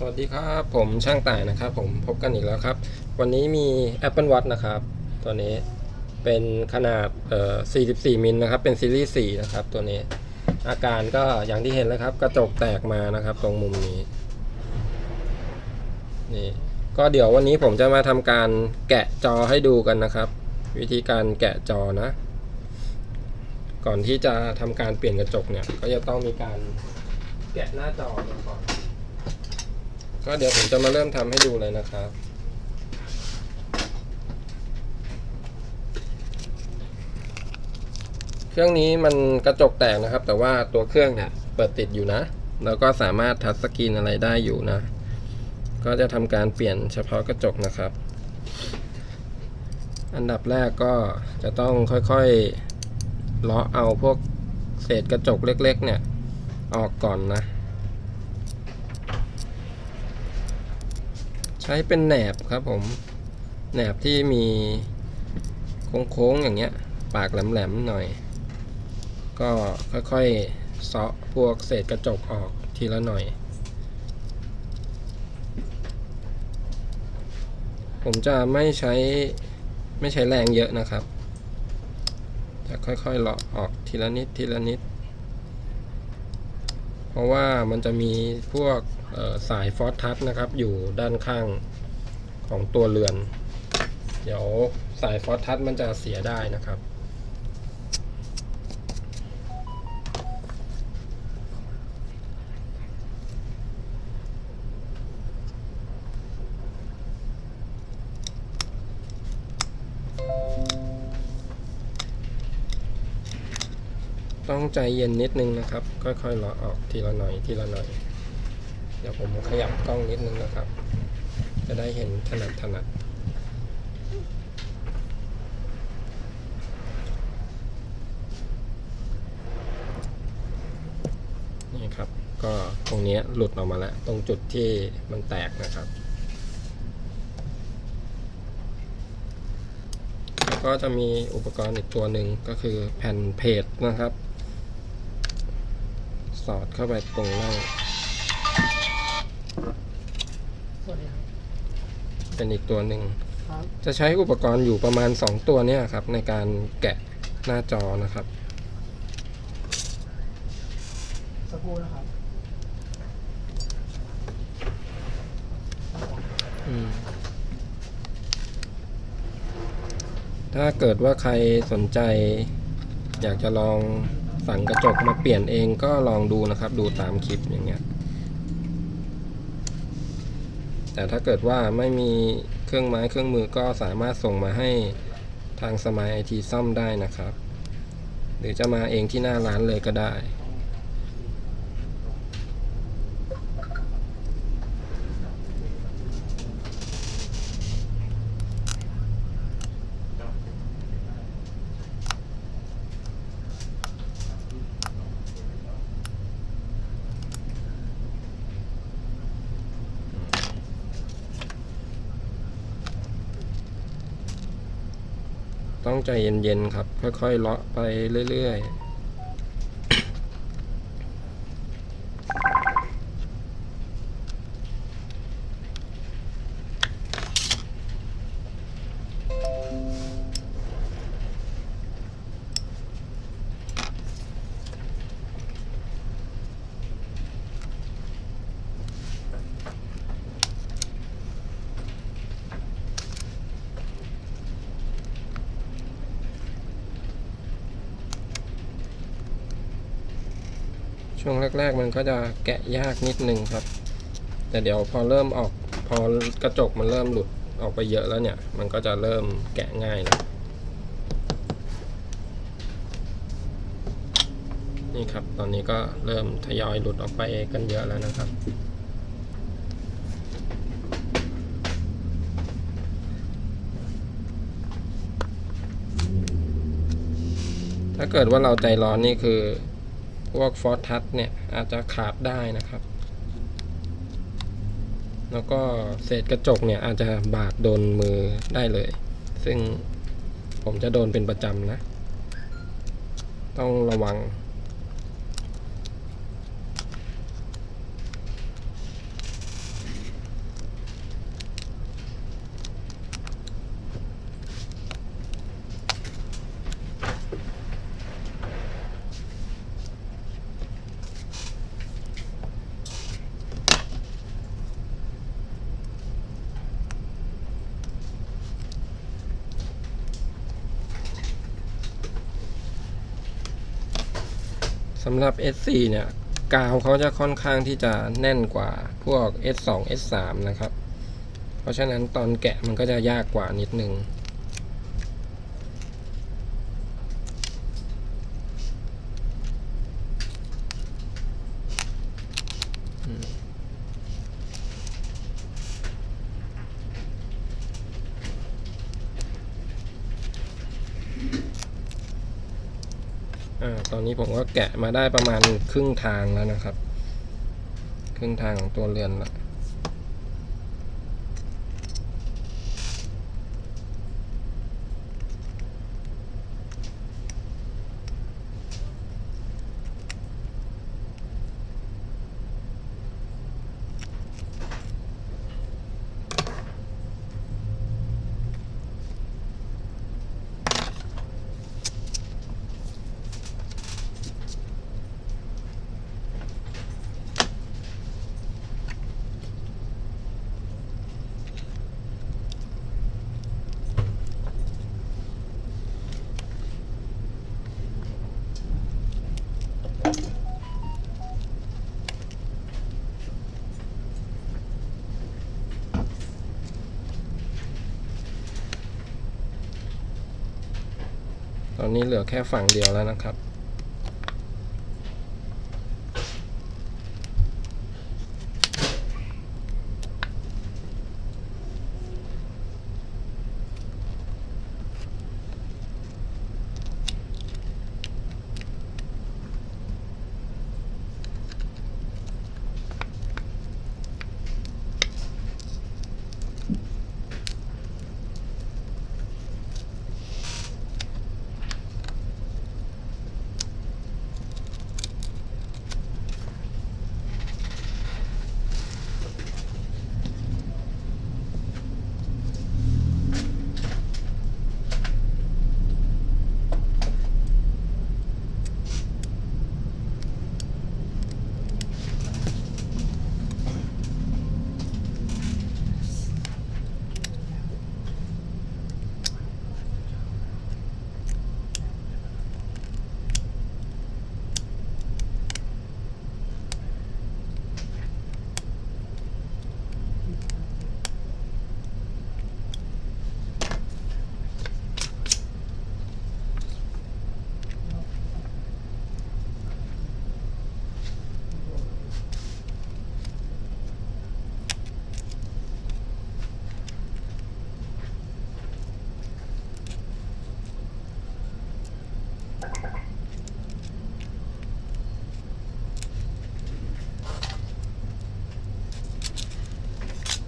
สวัสดีครับ ผมช่างต่ายนะครับ ผมพบกันอีกแล้วครับ วันนี้มี Apple Watch นะครับ ตัวนี้เป็นขนาดเอ่อ44 มิลนะครับ เป็นซีรีส์4นะครับ ตัวนี้ อาการก็อย่างที่เห็นแล้วครับ กระจกแตกมานะครับ ตรงมุมนี้นี่ก็เดี๋ยววันนี้ผมจะมาทำการแกะจอให้ดูกันนะครับ วิธีการแกะจอนะ ก่อนที่จะทำการเปลี่ยนกระจกเนี่ย ก็จะต้องมีการแกะหน้าจอก่อน ก็เดี๋ยวผมจะมาเริ่มทำให้ดูเลยนะครับเครื่องนี้มันกระจกแตกนะครับ แต่ว่าตัวเครื่องเนี่ยเปิดติดอยู่นะ แล้วก็สามารถทัชสกรีนอะไรได้อยู่นะ ก็จะทำการเปลี่ยนเฉพาะกระจกนะครับ อันดับแรกก็จะต้องค่อยๆเลาะเอาพวกเศษกระจกเล็ก ๆ เนี่ยออกก่อนนะ ช้เป็นแหนบครับผม แหนบที่มีโค้งๆอย่างเงี้ย ปากแหลมๆหน่อย ก็ค่อยๆเซาะพวกเศษกระจกออกทีละหน่อย ผมจะไม่ใช้ไม่ใช้แรงเยอะนะครับ จะค่อยๆเลาะออกทีละนิดทีละนิด ราะว่ามันจะมีพวกสายฟอสทัชนะครับ อยู่ด้านข้างของตัวเรือน เดี๋ยวสายฟอสทัชมันจะเสียได้นะครับ ต้องใจเย็นนิดนึงนะครับ ค่อยๆเลาะออกทีละหน่อยทีละหน่อย เดี๋ยวผมขยับกล้องนิดนึงนะครับ จะได้เห็นถนัดถนัดนี่ครับ ก็ตรงนี้หลุดออกมาแล้ว ตรงจุดที่มันแตกนะครับ แล้วก็จะมีอุปกรณ์อีกตัวหนึ่งก็คือแผ่นเพจนะครับ สอดเข้าไปตรงล่างสวัสดีครับเป็นอีกตัวหนึ่งครับจะใช้อุปกรณ์อยู่ประมาณ 2 ตัวเนี่ยครับ ในการแกะหน้าจอนะครับสักครู่นะครับอืมถ้าเกิดว่าใครสนใจอยากจะลอง สั่งกระจกมาเปลี่ยนเองก็ลองดูนะครับ ดูตามคลิปอย่างเงี้ย แต่ถ้าเกิดว่าไม่มีเครื่องไม้เครื่องมือก็สามารถส่งมาให้ทางสมายไอทีซ่อมได้นะครับ หรือจะมาเองที่หน้าร้านเลยก็ได้ ต้องใจเย็นๆครับ ค่อยๆเลาะไปเรื่อยๆ ช่วงแรก ๆ มันก็จะแกะยากนิดนึงครับ แต่เดี๋ยวพอเริ่มออกพอกระจกมันเริ่มหลุดออกไปเยอะแล้วเนี่ย มันก็จะเริ่มแกะง่ายแล้วนี่ครับ ตอนนี้ก็เริ่มทยอยหลุดออกไปกันเยอะแล้วนะครับถ้าเกิดว่าเราใจร้อนนี่คือ พวกฟอสทัสเนี่ยอาจจะขาดได้นะครับ แล้วก็เศษกระจกเนี่ยอาจจะบาดโดนมือได้เลย ซึ่งผมจะโดนเป็นประจำนะ ต้องระวังำหรับ S4 เนี่ยกาวเขาจะค่อนข้างที่จะแน่นกว่าพวก S2 S3 นะครับ เพราะฉะนั้นตอนแกะมันก็จะยากกว่านิดนึง นี้ผมก็แกะมาได้ประมาณครึ่งทางแล้วนะครับ ครึ่งทางของตัวเรือนละ ตอนนี้เหลือแค่ฝั่งเดียวแล้วนะครับ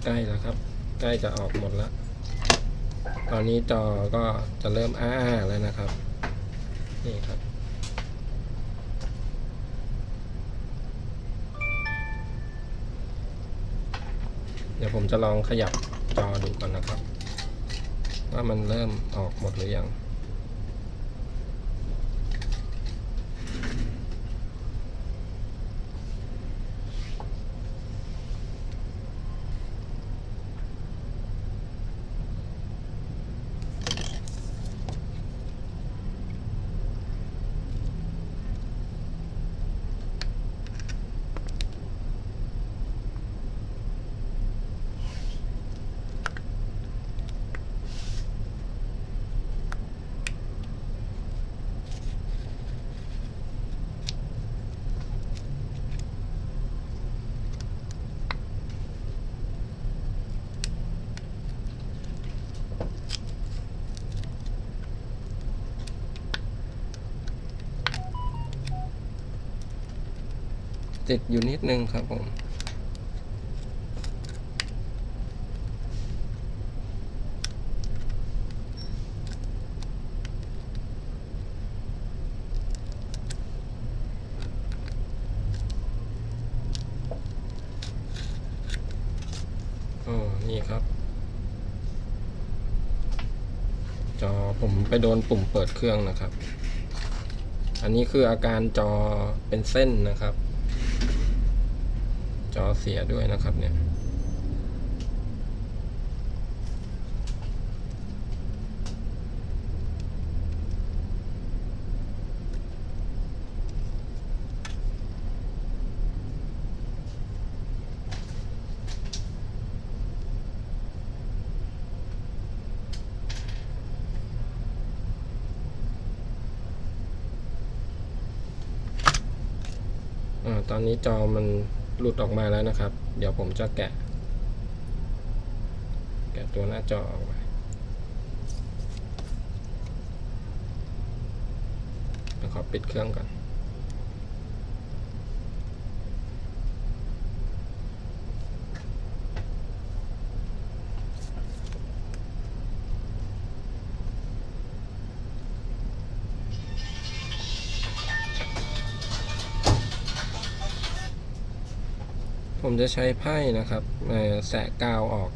ใก ล้แล้วครับ ใกล้จะออกหมดละตอนนี้จอก็จะเริ่มอ้าแล้วนะครับ นี่ครับ เดี๋ยวผมจะลองขยับจอดูก่อนนะครับ ว่ามันเริ่มออกหมดหรือยัง ติดอยู่นิดนึงครับผมโอ้นี่ครับ จอผมไปโดนปุ่มเปิดเครื่องนะครับ อันนี้คืออาการจอเป็นเส้นนะครับ จอเสียด้วยนะครับเนี่ยตอนนี้จอมัน หลุดออกมาแล้วนะครับ เดี๋ยวผมจะแกะ แกะตัวหน้าจอออกมาขอปิดเครื่องก่อน ผมจะใช้ไพ่นะครับแสะกาวออก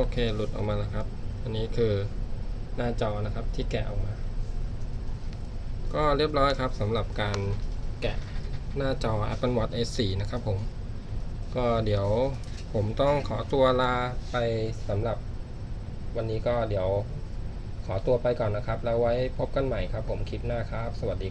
โอเคหลุดออกมาแล้วครับ อันนี้คือหน้าจอนะครับที่แกะออกมา ก็เรียบร้อยครับสำหรับการแกะหน้าจอ Apple Watch S4 นะครับผม ก็เดี๋ยวผมต้องขอตัวลาไปสำหรับวันนี้ก็เดี๋ยวขอตัวไปก่อนนะครับ แล้วไว้พบกันใหม่ครับผมคลิปหน้าครับ สวัสดี